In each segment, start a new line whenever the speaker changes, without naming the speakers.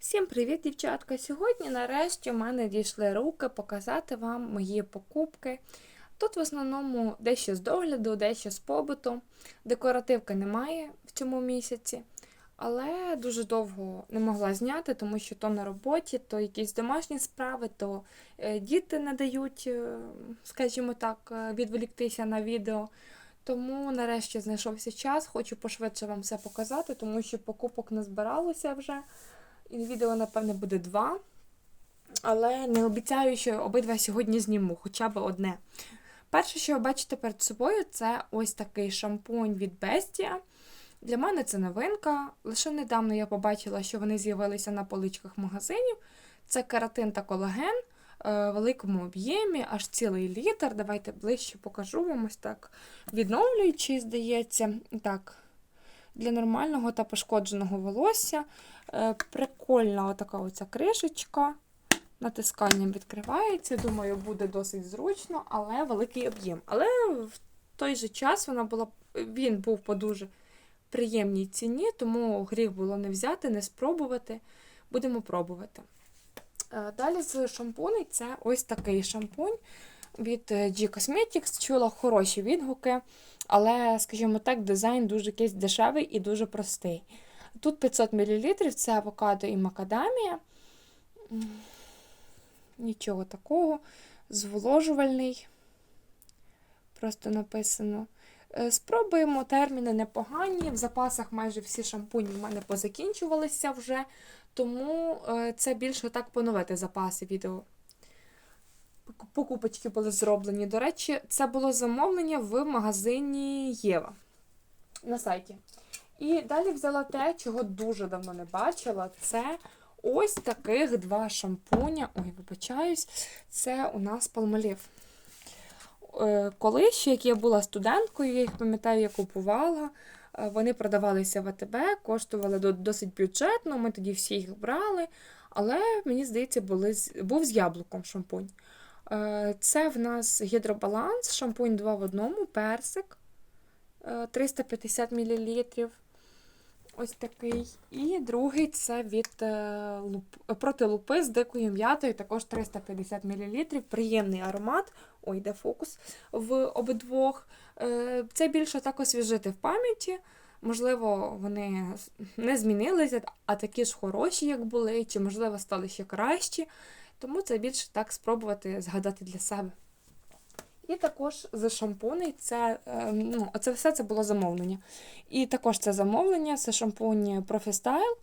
Всім привіт, дівчатка! Сьогодні нарешті в мене дійшли руки показати вам мої покупки. Тут в основному дещо з догляду, дещо з побуту. Декоративки немає в цьому місяці, але дуже довго не могла зняти, тому що то на роботі, то якісь домашні справи, то е, діти не дають, е, скажімо так, е, відволіктися на відео. Тому нарешті знайшовся час, хочу пошвидше вам все показати, тому що покупок не збиралося вже. Відео, напевне, буде два. Але не обіцяю, що обидва сьогодні зніму, хоча б одне. Перше, що ви бачите перед собою, це ось такий шампунь від Bestia. Для мене це новинка. Лише недавно я побачила, що вони з'явилися на поличках магазинів. Це кератин та колаген в великому об'ємі, аж цілий літр. Давайте ближче покажу вам ось так. Відновлюючий, здається. Так, для нормального та пошкодженого волосся. Е, Прикольна отака оця кришечка. Натисканням відкривається. Думаю, буде досить зручно, але великий об'єм. Але в той же час вона була, він був по дуже приємній ціні, тому гріх було не взяти, не спробувати. Будемо пробувати. Е, Далі з шампуней це ось такий шампунь від е, G Cosmetics. Чула хороші відгуки, але, скажімо так, дизайн дуже якийсь дешевий і дуже простий. Тут 500 мл, це авокадо і макадамія. Нічого такого. Зволожувальний. Просто написано. Е, Спробуємо терміни непогані. В запасах майже всі шампуні в мене позакінчувалися вже, тому е, це більше так поновити запаси відео. Покупочки були зроблені. До речі, це було замовлення в магазині Єва на сайті. І далі взяла те, чого дуже давно не бачила. Це ось таких два шампуня. Ой, вибачаюсь, це у нас палмолів. Коли ще, як я була студенткою, я їх пам'ятаю, я купувала. Е, Вони продавалися в АТБ, коштували досить бюджетно, ми тоді всі їх брали. Але, мені здається, були, був з яблуком шампунь. Е, Це в нас гідробаланс, шампунь 2 в одному, персик 350 мл. Ось такий. І другий це від е, проти лупи з дикою м'ятою, також 350 мл. Приємний аромат. Ой, де фокус в обидвох. Е, Це більше так освіжити в пам'яті. Можливо, вони не змінилися, а такі ж хороші, як були, чи, можливо, стали ще кращі. Тому це більше так спробувати згадати для себе. І також з шампуней це ну, це все це було замовлення. І також це замовлення це шампунь Profistyle,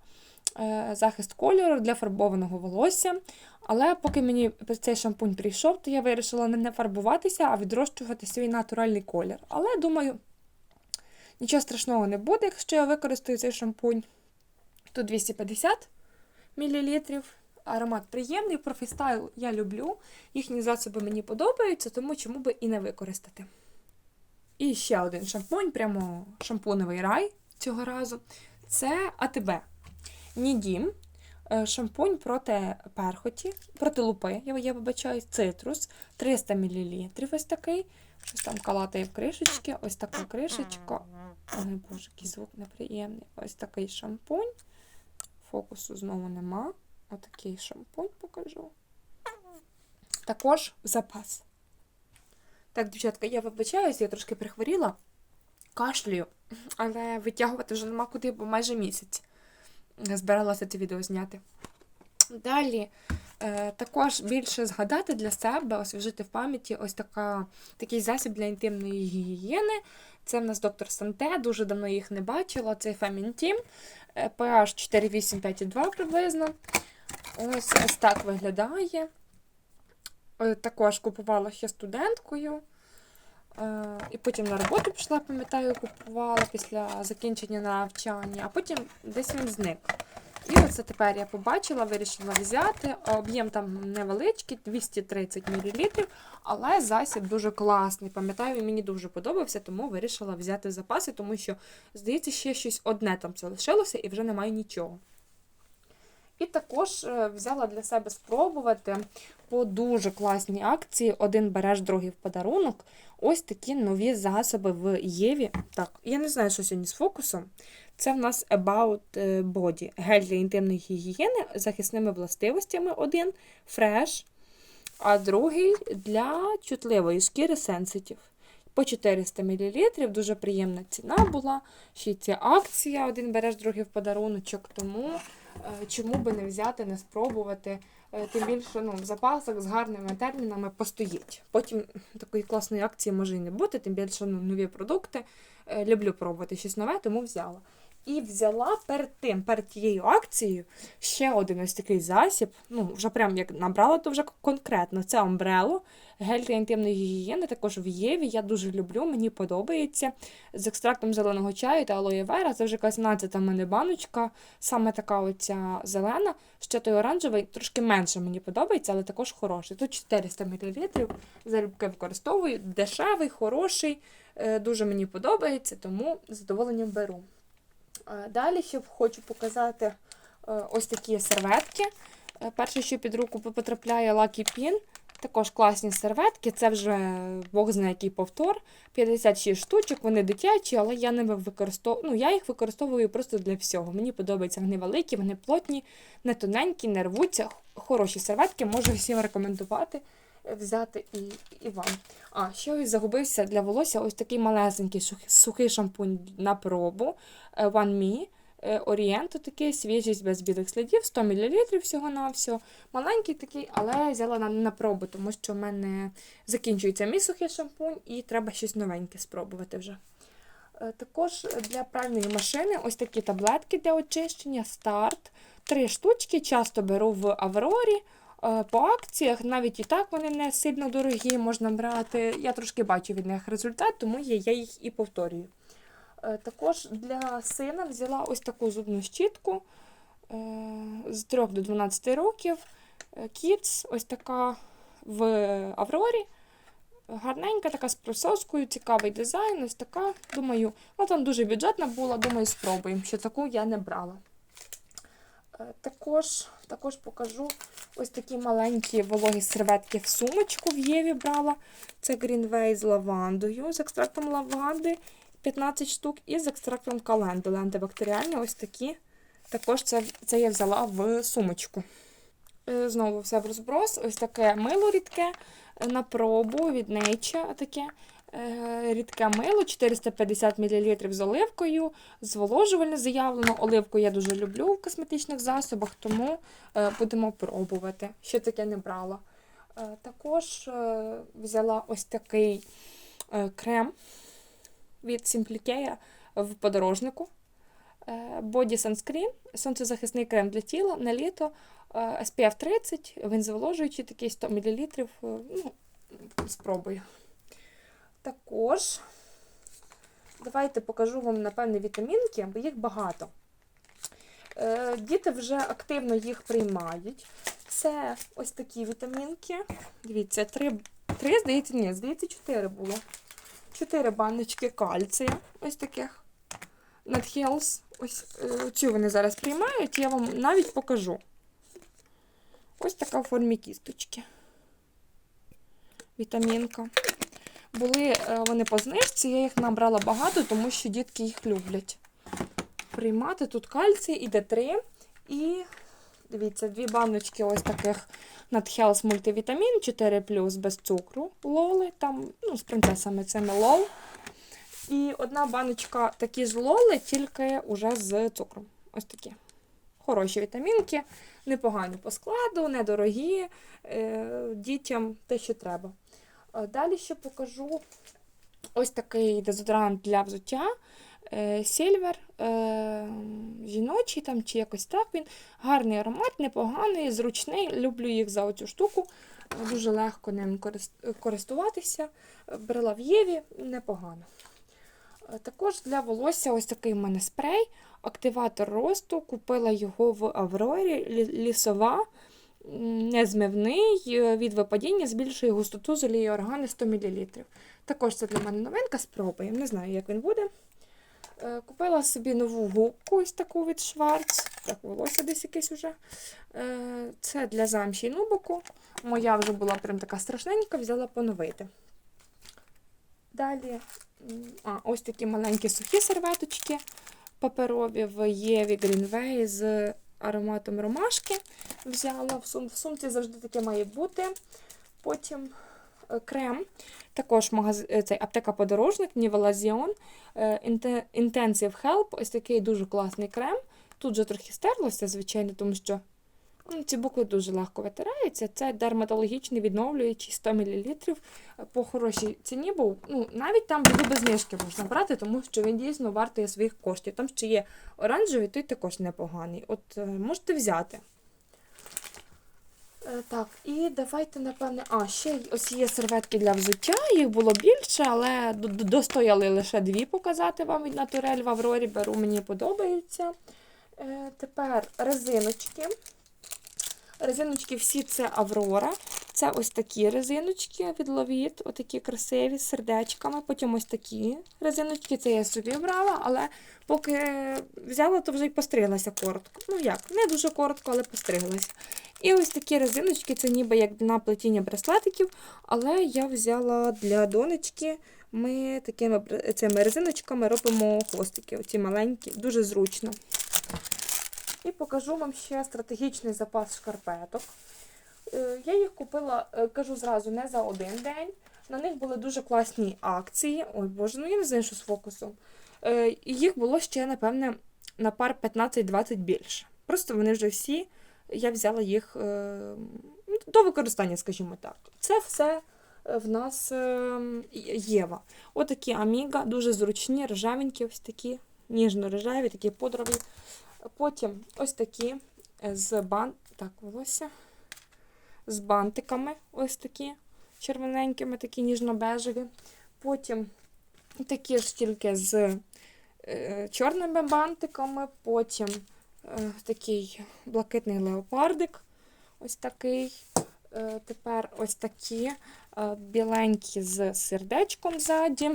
захист кольору для фарбованого волосся. Але поки мені цей шампунь прийшов, то я вирішила не фарбуватися, а відрощувати свій натуральний колір. Але думаю, нічого страшного не буде, якщо я використаю цей шампунь. Тут 250 мл. Аромат приємний, профістайл я люблю. Їхні засоби мені подобаються, тому чому би і не використати. І ще один шампунь, прямо шампуневий рай цього разу. Це АТБ. Нідім. Шампунь проти перхоті, проти лупи, я я вибачаю, цитрус 300 мл. Ось такий. Щось там калатає в кришечки. Ось така кришечка. Ой, боже, який звук неприємний. Ось такий шампунь. Фокусу знову нема. Отакий шампунь покажу. Також запас. Так, дівчатка, я вибачаюся, я трошки прихворіла, кашлюю, але витягувати вже нема куди, бо майже місяць збиралася це відео зняти. Далі, е, також більше згадати для себе, освіжити в пам'яті ось така, такий засіб для інтимної гігієни. Це в нас доктор Санте, дуже давно їх не бачила. Це Фемінтім, pH 485,2 приблизно. Ось ось так виглядає. Е, також купувала ще студенткою. Е, і потім на роботу пішла, пам'ятаю, купувала після закінчення навчання, а потім десь він зник. І оце тепер я побачила, вирішила взяти. Об'єм там невеличкий, 230 мл, але засіб дуже класний. Пам'ятаю, мені дуже подобався, тому вирішила взяти запаси, тому що, здається, ще щось одне там залишилося і вже немає нічого. І також е, взяла для себе спробувати по дуже класній акції. Один береш, другий в подарунок. Ось такі нові засоби в Єві. Так, я не знаю, що сьогодні з фокусом. Це в нас About Body. Гель для інтимної гігієни з захисними властивостями один, Fresh, а другий для чутливої шкіри Sensitive. По 400 мл, дуже приємна ціна була. Ще й ця акція, один береш, другий в подаруночок. Тому е, чому би не взяти, не спробувати. Е, Тим більше ну, в запасах з гарними термінами постоїть. Потім такої класної акції може і не бути, тим більше ну, нові продукти. Е, Люблю пробувати щось нове, тому взяла. І взяла перед тим, перед тією акцією, ще один ось такий засіб. Ну, вже прям як набрала, то вже конкретно. Це Umbrello, гель для інтимної гігієни, також в Єві. Я дуже люблю, мені подобається. З екстрактом зеленого чаю та алоє вера. Це вже якась 17 в мене баночка, саме така оця зелена. Ще той оранжевий, трошки менше мені подобається, але також хороший. Тут 400 мл. Залюбки використовую. Дешевий, хороший, е, дуже мені подобається, тому з задоволенням беру. Е, Далі ще хочу показати е, ось такі серветки. Е, Перше, що під руку потрапляє Lucky Pin. Також класні серветки, це вже Бог знає який повтор. 56 штучок, вони дитячі, але я ними використовую. Ну, я їх використовую просто для всього. Мені подобаються вони великі, вони плотні, не тоненькі, не рвуться. Хороші серветки, можу всім рекомендувати взяти і, і вам. А, ще ось загубився для волосся ось такий малесенький сух- сухий шампунь на пробу е, One Me. е, Орієнту такий, свіжість без білих слідів, 100 мл всього на всього. Маленький такий, але взяла на, на пробу, тому що в мене закінчується мій сухий шампунь і треба щось новеньке спробувати вже. Е, Також для пральної машини ось такі таблетки для очищення, старт. Три штучки, часто беру в Аврорі. Е, По акціях, навіть і так вони не сильно дорогі, можна брати. Я трошки бачу від них результат, тому я, їх і повторюю. Е, Також для сина взяла ось таку зубну щітку е, з 3 до 12 років. Kids, ось така в Аврорі. Гарненька, така з присоскою, цікавий дизайн, ось така. Думаю, ну там дуже бюджетна була, думаю, спробуємо, що таку я не брала. Е, Також, також покажу ось такі маленькі вологі серветки в сумочку в Єві брала. Це Greenway з лавандою, з екстрактом лаванди 15 штук, і з екстрактом календули антибактеріальні. Ось такі. Також це, це я взяла в сумочку. Е, Знову все в розброс. Ось таке мило рідке е, на пробу від Nature. Таке рідке мило, 450 мл з оливкою, зволожувальне заявлено. Оливку я дуже люблю в косметичних засобах, тому е, будемо пробувати. Ще таке не брала. Е, Також е, взяла ось такий е, крем від Simplicare в подорожнику. Е, Body Sunscreen, сонцезахисний крем для тіла на літо, е, SPF 30, він зволожуючий, такий 100 мл. е, Ну, спробую. Також давайте покажу вам, напевне, вітамінки, бо їх багато. Е, Діти вже активно їх приймають. Це ось такі вітамінки. Дивіться, три, три здається, ні, здається, чотири було. Чотири баночки кальцію, ось таких. NatHealth. Ось е, цю вони зараз приймають, я вам навіть покажу. Ось така в формі кісточки. Вітамінка. Були е, вони по знижці, я їх набрала багато, тому що дітки їх люблять. Приймати тут кальцій і Д3. І дивіться, дві баночки ось таких NatHealth мультивітамін 4 без цукру. Лоли, там, ну, з принцесами цими лол. І одна баночка такі ж лоли, тільки уже з цукром. Ось такі. Хороші вітамінки, непогані по складу, недорогі, е, дітям те, що треба. Е, Далі ще покажу ось такий дезодорант для взуття. е, Сільвер, е, жіночий там чи якось так він. Гарний аромат, непоганий, зручний. Люблю їх за оцю штуку. Дуже легко ним користуватися. Брала в Єві, непогано. Також для волосся ось такий в мене спрей, активатор росту. Купила його в Аврорі, лісова, незмивний, е, від випадіння збільшує густоту з олії органи 100 мл. Також це для мене новинка, спробуємо. Не знаю, як він буде. Е, Купила собі нову губку, ось таку від Шварц. Так, волосся десь якесь уже. Е, Це для замші і нубоку. Моя вже була прям така страшненька, взяла поновити. Далі а, ось такі маленькі сухі серветочки. паперові в Єві Greenway з ароматом ромашки. Взяла в, сум... в сумці завжди таке має бути. Потім е, крем. Також магаз... е, цей аптека подорожник Нівелазіон Intensive Help. Ось такий дуже класний крем. Тут же трохи стерлося, звичайно, тому що ці букви дуже легко витираються. Це дерматологічний відновлюючий 100 мл по хорошій ціні, бо ну, навіть там його без знижки можна брати, тому що він дійсно вартує своїх коштів. Там ще є оранжевий, той також непоганий. От е, можете взяти. Е, Так, і давайте, напевне, а, ще ось є серветки для взуття, їх було більше, але достояли лише дві показати вам від Натурель в Аврорі, беру, мені подобаються. Е, тепер резиночки. Резиночки всі це Аврора. Це ось такі резиночки від Ловіт, отакі красиві з сердечками. Потім ось такі резиночки, це я собі брала, але поки взяла, то вже й постриглася коротко. Ну як, не дуже коротко, але постриглася. І ось такі резиночки, це ніби як на плетіння браслетиків, але я взяла для донечки. Ми такими цими резиночками робимо хвостики, оці маленькі, дуже зручно. І покажу вам ще стратегічний запас шкарпеток. Е, Я їх купила, е, кажу зразу, не за один день. На них були дуже класні акції. Ой Боже, ну я не знаю, що з фокусом. Е, їх було ще, напевне, на пар 15-20 більше. Просто вони вже всі, я взяла їх до використання, скажімо так. Це все в нас Єва. Отакі Аміга, дуже зручні, рожевенькі, ось такі, ніжно-рожеві, такі подрові. Потім ось такі е, з бан... так, волосся. З бантиками, ось такі червоненькими, такі ніжно-бежеві. Потім такі ж тільки з е, чорними бантиками. Потім е, такий блакитний леопардик. Ось такий. Е, тепер ось такі е, біленькі з сердечком ззаді.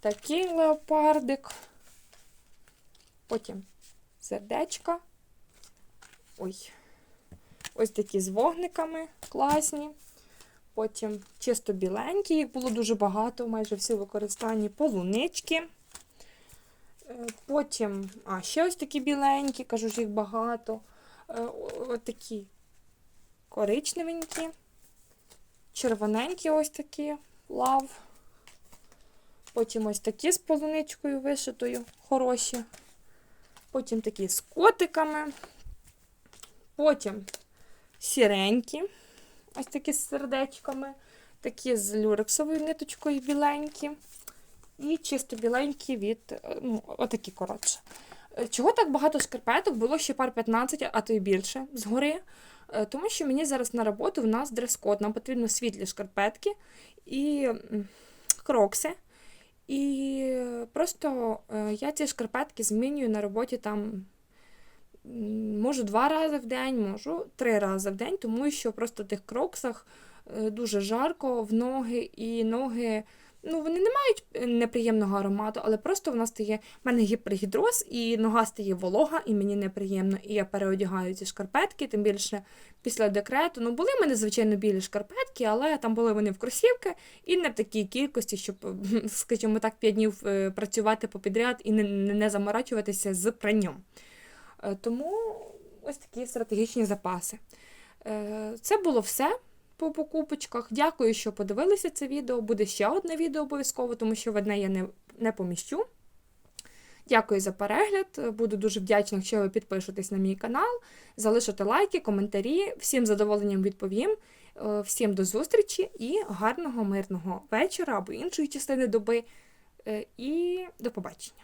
Такий леопардик. Потім сердечка. Ой. Ось такі з вогниками класні. Потім чисто біленькі, їх було дуже багато, майже всі використані полунички. Е, Потім, а, ще ось такі біленькі, кажу ж їх багато. Е, Ось такі коричневенькі, червоненькі ось такі лав. Потім ось такі з полуничкою вишитою, хороші. Потім такі з котиками. Потім сіренькі, ось такі з сердечками, такі з люрексовою ниточкою біленькі. І чисто біленькі від, е, ну, отакі коротше. Е, Чого так багато шкарпеток? Було ще пар 15, а то й більше згори. Е, Тому що мені зараз на роботу в нас дрес-код. Нам потрібно світлі шкарпетки і крокси. І просто е, я ці шкарпетки змінюю на роботі там можу два рази в день, можу три рази в день, тому що просто в тих кроксах е, дуже жарко в ноги, і ноги, ну вони не мають е, неприємного аромату, але просто в нас стає, в мене гіпергідроз, і нога стає волога, і мені неприємно, і я переодягаю ці шкарпетки, тим більше після декрету. Ну, були в мене, звичайно, білі шкарпетки, але там були вони в кросівки і не в такій кількості, щоб, скажімо так, 5 днів е, працювати попідряд і не, не заморачуватися з пранням. Е, Тому ось такі стратегічні запаси. Це було все по покупочках. Дякую, що подивилися це відео. Буде ще одне відео обов'язково, тому що в одне я не, не поміщу. Дякую за перегляд. Буду дуже вдячна, якщо ви підпишетесь на мій канал, залишите лайки, коментарі. Всім задоволенням відповім. Е, Всім до зустрічі і гарного мирного вечора або іншої частини доби. Е, І до побачення.